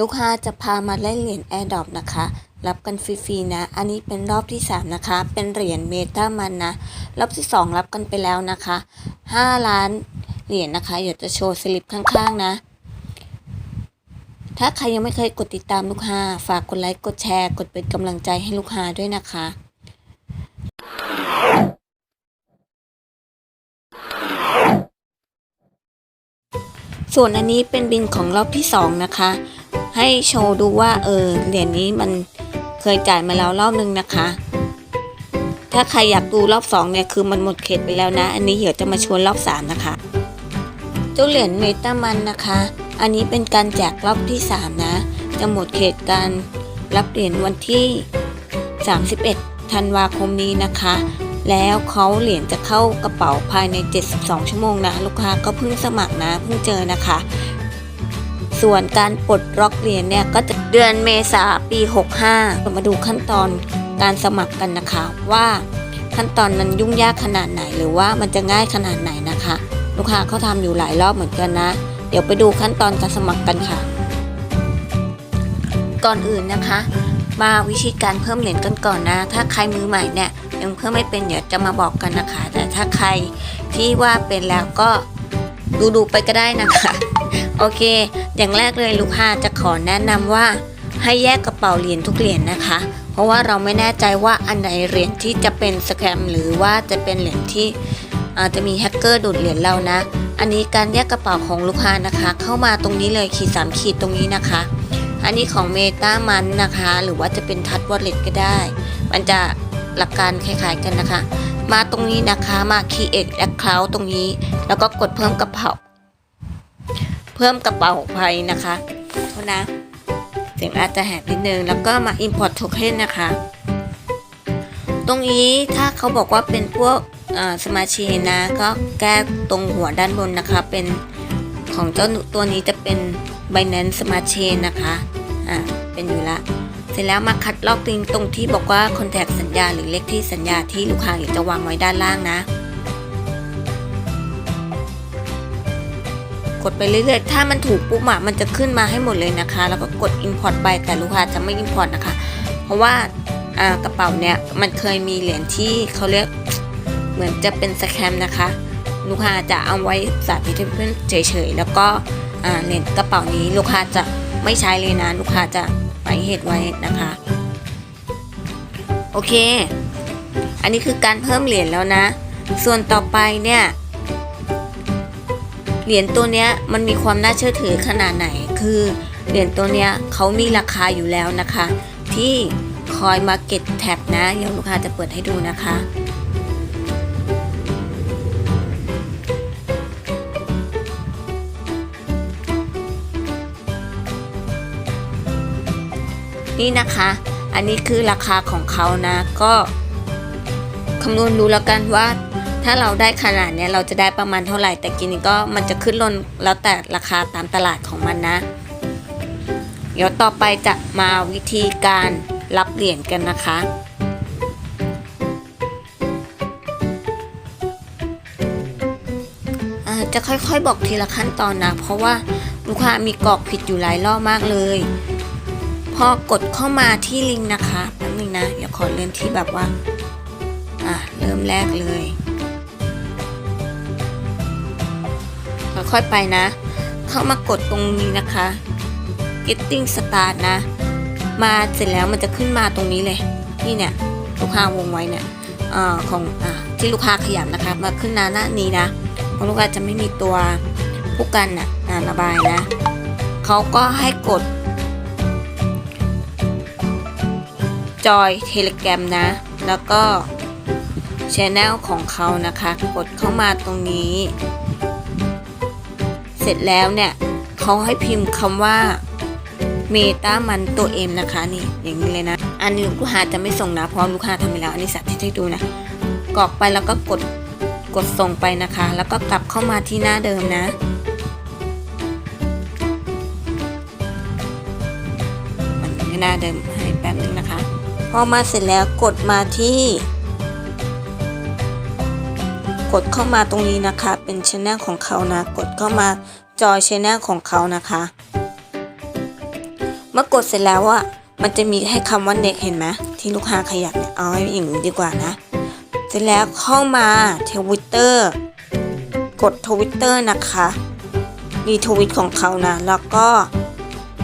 ลูกค้าจะพามาเล่นเหรียญแอร์ดอปนะคะ รับกันฟรีๆนะ อันนี้เป็นรอบที่ 3 นะคะ เป็นเหรียญเมตามันนะ รอบที่ 2 รับกันไปแล้วนะคะ 5 ล้านเหรียญนะคะ เดี๋ยวจะโชว์สลิปข้างๆนะ ถ้าใครยังไม่เคยกดติดตามลูกค้า ฝากกดไลค์ กดแชร์ กดเป็นกำลังใจให้ลูกค้าด้วยนะคะส่วนอันนี้เป็นบินของรอบที่ 2 นะคะ ให้โชว์ดูว่าเออเหรียญนี้มันเคยจ่ายมาแล้วรอบนึงนะคะ ถ้าใครอยากดูรอบ2เนี่ยคือมันหมดเขตไปแล้วนะ อันนี้เดี๋ยวจะมาชวนรอบ3นะคะเจ้าเหรียญเมตามันนะคะ อันนี้เป็นการแจกรอบที่3นะ จะหมดเขตการรับเหรียญวันที่ 31 ธันวาคมนี้นะคะ แล้วเขาเหรียญจะเข้ากระเป๋าภายใน 72 ชั่วโมงนะ ลูกค้าก็เพิ่งสมัครนะ เพิ่งเจอนะคะ ส่วนการปลดล็อกเหรียญเนี่ยก็จะเดือนเมษาปี 65เรามาดูขั้นตอนการสมัครกันนะคะว่าขั้นตอนนั้นยุ่งยากขนาดไหนหรือว่ามันจะง่ายขนาดไหนนะคะ ลูกค้าเขาทำอยู่หลายรอบเหมือนกันนะ เดี๋ยวไปดูขั้นตอนการสมัครกันค่ะ ก่อนอื่นนะคะ มาวิธีการเพิ่มเหรียญกันก่อนนะ ถ้าใครมือใหม่เนี่ยยังเพิ่มไม่เป็นเดี๋ยวจะมาบอกกันนะคะ แต่ถ้าใครที่ว่าเป็นแล้วก็ดูดูๆไปก็ได้นะคะ โอเค อย่างแรกเลยลูกค้าจะขอแนะนำว่า ให้แยกกระเป๋าเหรียญทุกเหรียญนะคะ เพราะว่าเราไม่แน่ใจว่าอันไหนเหรียญที่จะเป็นสแกมหรือว่าจะเป็นเหรียญที่อาจจะมีแฮกเกอร์ดูดเหรียญเรานะ อันนี้การแยกกระเป๋าของลูกค้านะคะ เข้ามาตรงนี้เลยขีดสามขีดตรงนี้นะคะ อันนี้ของเมตามันนะคะ หรือว่าจะเป็นทัชวอลเล็ตก็ได้ มันจะหลักการคล้ายๆกันนะคะ มาตรงนี้นะคะมา Create Account ตรงนี้ แล้วก็กดเพิ่มกระเป๋า เพิ่มกระเป๋าไปนะคะโทษนะเสียงอาจจะแหบนิดนึง แล้วก็มา Import Token นะคะ ตรงนี้ถ้าเขาบอกว่าเป็นพวกสมาชินะ ก็แก้ตรงหัวด้านบนนะคะ เป็นของเจ้าตัวนี้จะเป็น Binance Smart Chain นะคะอ่าเป็นอยู่ละเสร็จแล้วมาคัดลอกตรงตรงที่บอกว่า Contact สัญญาหรือเลขที่สัญญาที่ลูกค้าอยากจะวางไว้ด้านล่างนะ ดไปเรื่อยๆ ถ้ามันถูกปุ๊บอะมันจะขึ้นมาให้หมดเลยนะคะ แล้วก็กด Import ไปแต่ลูกค้าจะไม่ Import นะคะ เพราะว่ากระเป๋าเนี้ยมันเคยมีเหรียญที่เขาเรียกเหมือนจะเป็นสแคมนะคะ ลูกค้าจะเอาไว้สาธิตเพื่อนเฉยๆ แล้วก็เหรียญกระเป๋านี้ลูกค้าจะไม่ใช้เลยนะ ลูกค้าจะไปเหตุไว้นะคะ โอเค อันนี้คือการเพิ่มเหรียญแล้วนะ ส่วนต่อไปเนี่ย เหรียญตัวเนี้ยมันมีความน่าเชื่อถือขนาดไหน คือเหรียญตัวเนี้ยเขามีราคาอยู่แล้วนะคะ ที่คอยมาเก็ตแท็บนะ เดี๋ยวลูกค้าจะเปิดให้ดูนะคะนี่นะคะ อันนี้คือราคาของเขานะ ก็คำนวณดูแล้วกันว่า ถ้าเราได้ขนาดเนี้ยเราจะได้ประมาณเท่าไหร่ แต่กินนี้ก็มันจะขึ้นลนแล้วแต่ราคาตามตลาดของมันนะ เดี๋ยวต่อไปจะมาวิธีการรับเหรียญกันนะคะจะค่อยๆบอกทีละขั้นตอนนะ เพราะว่าลูกค้ามีกรอกผิดอยู่หลายรอบมากเลย พอกดเข้ามาที่ลิงก์นะคะแป๊บนึงนะ เดี๋ยวขอเริ่มที่แบบว่า อะ เริ่มแรกเลย ค่อยไปนะ เข้ามากดตรงนี้นะคะ getting start นะ มาเสร็จแล้วมันจะขึ้นมาตรงนี้เลย นี่เนี่ยลูกค้าวงไว้เนี่ยอของอที่ลูกค้าขยับนะคะ มาขึ้นหน้าหน้านี้นะของลูกค้าจะไม่มีตัวผู้กันนะอ่าระบายนะเขาก็ให้กดจอยเทเลแกรมนะ แล้วก็ช anel ของเขานะคะ กดเข้ามาตรงนี้ สร็จแล้วเนี่ยเขาให้พิมพ์คำว่าเมตามันตัวเอ็มนะคะนี่อย่างนี้เลยนะ อันนี้ลูกค้าจะไม่ส่งนะเพราะลูกค้าทำไปแล้วอันนี้สาธิตให้ดูนะกรอกไปแล้วก็กดกดส่งไปนะคะ แล้วก็กลับเข้ามาที่หน้าเดิมนะ มันไม่น่าเดิมให้แป๊บนึงนะคะ พอมาเสร็จแล้วกดมาที่ กดเข้ามาตรงนี้นะคะ เป็นช anel ของเขานะ กดเข้ามาจอยช anel ของเขานะคะ เมื่อกดเสร็จแล้วอะมันจะมีให้คำว่า next เห็นไหมที่ลูกค้าขยับเนี่ยเอาให้อย่างนี้ดีกว่านะ เสร็จแล้วเข้ามาทวิตเตอร์กดทวิตเตอร์นะคะมีทวิตของเขานะ แล้วก็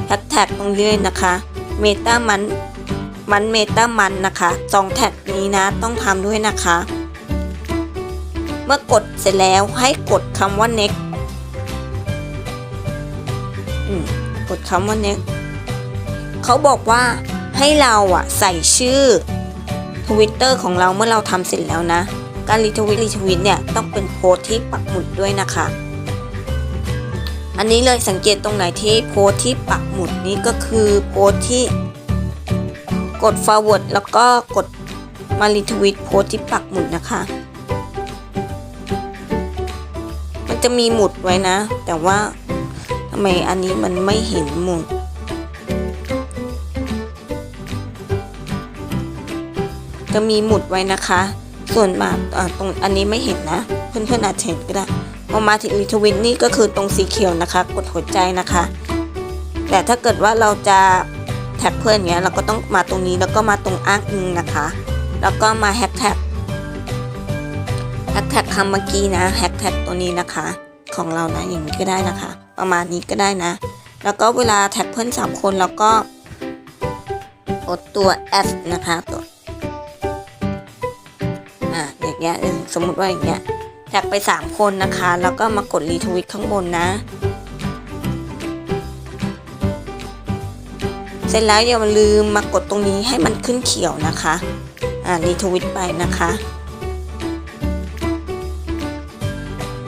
แฮชแท็กตรงนี้เลยนะคะเมตามันมันเมตามันนะคะสองแท็กนี้นะต้องทำด้วยนะคะ เมื่อกดเสร็จแล้วให้กดคำว่า next กดคำว่า next เขาบอกว่าให้เราอะใส่ชื่อทวิตเตอร์ของเราเมื่อเราทำเสร็จแล้วนะ การรีทวิตรีทวิตเนี่ยต้องเป็นโพสที่ปักหมุดด้วยนะคะ อันนี้เลยสังเกตตรงไหนที่โพสที่ปักหมุดนี้ก็คือโพสที่กด forward แล้วก็กดมารีทวิตโพสที่ปักหมุดนะคะ จะมีหมุดไว้นะ แต่ว่าทำไมอันนี้มันไม่เห็นหมุด จะมีหมุดไว้นะคะ ส่วนมากตรงอันนี้ไม่เห็นนะ เพื่อนๆอาจเห็นก็ได้พอมาถึงรีทวิตนี่ก็คือตรงสีเขียวนะคะ กดหัวใจนะคะ แต่ถ้าเกิดว่าเราจะแท็กเพื่อนเงี้ยเราก็ต้องมาตรงนี้แล้วก็มาตรงอ้างอิงนะคะ แล้วก็มาแฮชแท็กแฮชแท็กคำเมื่อกี้นะแฮช แท็กตัวนี้นะคะ ของเรานะอย่างนี้ก็ได้นะคะ ประมาณนี้ก็ได้นะ แล้วก็เวลาแท็กเพื่อนสามคนแล้วก็กดตัว S นะคะตัวอะอย่างเงี้ยสมมุติว่าอย่างเงี้ยแท็กไป 3 คนนะคะ แล้วก็มากดรีทวิตข้างบนนะเสร็จแล้วอย่าลืมมากดตรงนี้ให้มันขึ้นเขียวนะคะ อ่ารีทวิตไปนะคะ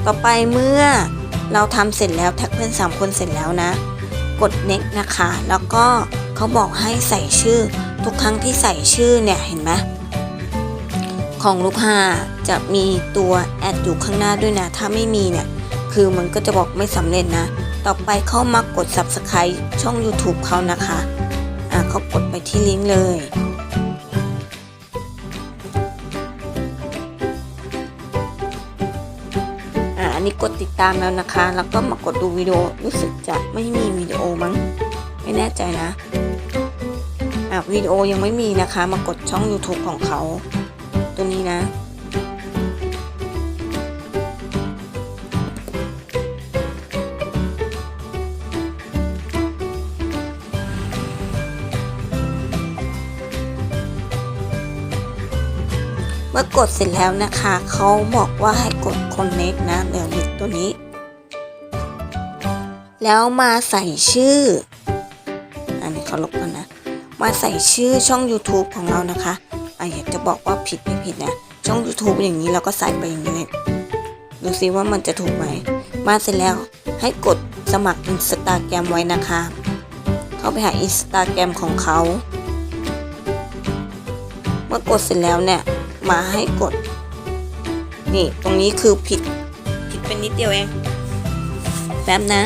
ต่อไปเมื่อเราทำเสร็จแล้วแท็กเพื่อน3คนเสร็จแล้วนะ กด next นะคะ แล้วก็เขาบอกให้ใส่ชื่อ ทุกครั้งที่ใส่ชื่อเนี่ยเห็นไหมของลูกค้าจะมีตัวแอดอยู่ข้างหน้าด้วยนะ ถ้าไม่มีเนี่ยคือมันก็จะบอกไม่สำเร็จนะ ต่อไปเข้ามากด subscribe ช่อง YouTube เขานะคะ อ่าเขากดไปที่ลิงก์เลย นี้กดติดตามแล้วนะคะ แล้วก็มากดดูวิดีโอรู้สึกจะไม่มีวิดีโอมั้งไม่แน่ใจนะอะวิดีโอยังไม่มีนะคะ มากดช่อง YouTube ของเขา ตัวนี้นะ มื่อกดเสร็จแล้วนะคะเขาบอกว่าให้กด connect นะเดี๋ยวหยุดตัวนี้ แล้วมาใส่ชื่อ อันนี้เขาลบกันนะ มาใส่ชื่อช่อง YouTube ของเรานะคะอะอยากจะบอกว่าผิดไม่ผิดนะ ช่อง YouTube อย่างนี้เราก็ใส่ไปอย่างนี้เลยดูซิว่ามันจะถูกไหม มาเสร็จแล้วให้กดสมัคร Instagram ไว้นะคะ เข้าไปหา Instagram ของเขา เมื่อกดเสร็จแล้วเนี่ย มาให้กด นี่ตรงนี้คือผิดผิดเป็นนิดเดียวเอง แป๊บนะ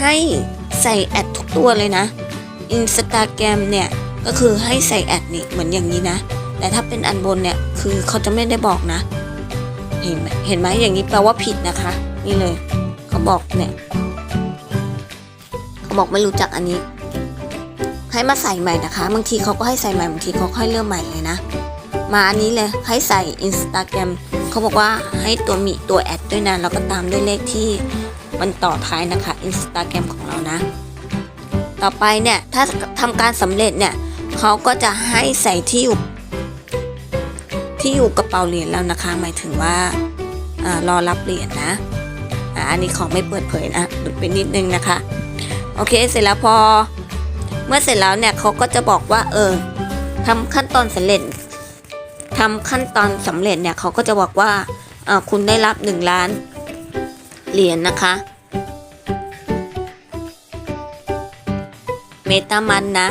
ให้ใส่แอดทุกตัวเลยนะ Instagram เนี่ย ก็คือให้ใส่แอดนี่เหมือนอย่างนี้นะ แต่ถ้าเป็นอันบนเนี่ย คือเขาจะไม่ได้บอกนะ เห็นไหมเห็นไหมอย่างนี้แปลว่าผิดนะคะ นี่เลย เขาบอกเนี่ย บอกไม่รู้จักอันนี้ ให้มาใส่ใหม่นะคะ บางทีเขาก็ให้ใส่ใหม่บางทีเขาค่อยเริ่มใหม่เลยนะ มาอันนี้เลยให้ใส่ Instagram เขาบอกว่าให้ตัวมีตัวแอดด้วยนะแล้วก็ตามด้วยเลขที่มันต่อท้ายนะคะ Instagram ของเรานะ ต่อไปเนี่ยถ้าทำการสำเร็จเนี่ยเขาก็จะให้ใส่ที่อยู่ที่อยู่กระเป๋าเหรียญแล้วนะคะ หมายถึงว่าอารอรับเหรียญนะอ่าอันนี้ของไม่เปิดเผยนะหลุดไปนิดนึงนะคะ โอเคเสร็จแล้วพอ เมื่อเสร็จแล้วเนี่ยเขาก็จะบอกว่า เออทำขั้นตอนสำเร็จทำขั้นตอนสำเร็จเนี่ยเขาก็จะบอกว่าออคุณได้รับ 1 ล้านเหรียญนะคะเมตามันนะ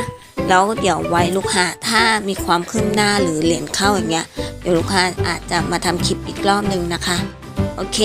แล้วเดี๋ยวไว้ลูกค้าถ้ามีความคืบหน้าหรือเหรียญเข้าอย่างเงี้ยเดี๋ยวลูกค้าอาจจะมาทำคลิปอีกรอบหนึ่งนะคะ โอเค